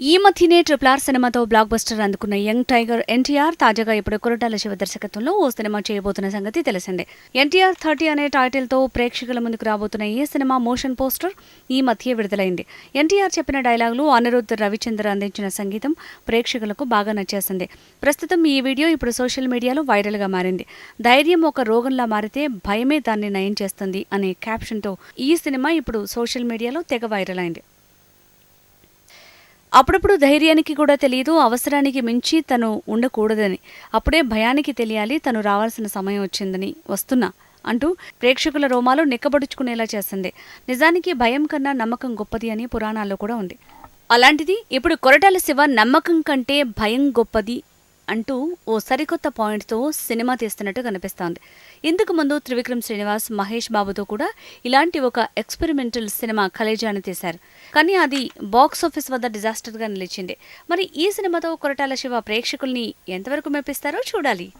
ఈ మధ్యనే triple R సినిమాతో బ్లాక్ బస్టర్ అందుకున్న యంగ్ టైగర్ ఎన్టీఆర్ తాజాగా ఇప్పుడు కొరటాల శివ దర్శకత్వంలో ఓ సినిమా చేయబోతున్న సంగతి తెలిసిందే. ఎన్టీఆర్ థర్టీ అనే టైటిల్తో ప్రేక్షకుల ముందుకు రాబోతున్న ఈ సినిమా మోషన్ పోస్టర్ ఈ మధ్య విడుదలైంది. ఎన్టీఆర్ చెప్పిన డైలాగులు అనిరుద్ధ్ రవిచంద్ర అందించిన సంగీతం ప్రేక్షకులకు బాగా నచ్చేసింది. ప్రస్తుతం ఈ వీడియో ఇప్పుడు సోషల్ మీడియాలో వైరల్గా మారింది. ధైర్యం ఒక రోగంలా మారితే భయమే దాన్ని నయం చేస్తుంది అనే క్యాప్షన్తో ఈ సినిమా ఇప్పుడు సోషల్ మీడియాలో తెగ వైరల్ అయింది. అప్పుడప్పుడు ధైర్యానికి కూడా తెలియదు అవసరానికి మించి తను ఉండకూడదని. అప్పుడే భయానికి తెలియాలి తను రావాల్సిన సమయం వచ్చిందని వస్తున్నా అంటూ ప్రేక్షకుల రోమాలు నిక్కబడుచుకునేలా చేస్తుంది. నిజానికి భయం కన్నా నమ్మకం గొప్పది అని పురాణాల్లో కూడా ఉంది. అలాంటిది ఇప్పుడు కొరటాల శివ నమ్మకం కంటే భయం గొప్పది అంటూ ఓ సరికొత్త పాయింట్తో సినిమా తీస్తున్నట్టు కనిపిస్తోంది. ఇందుకు ముందు త్రివిక్రమ్ శ్రీనివాస్ మహేష్ బాబుతో కూడా ఇలాంటి ఒక ఎక్స్పెరిమెంటల్ సినిమా కలేజాని తీశారు. కానీ అది బాక్స్ ఆఫీస్ వద్ద డిజాస్టర్గా నిలిచింది. మరి ఈ సినిమాతో కొరటాల శివ ప్రేక్షకుల్ని ఎంతవరకు మెప్పిస్తారో చూడాలి.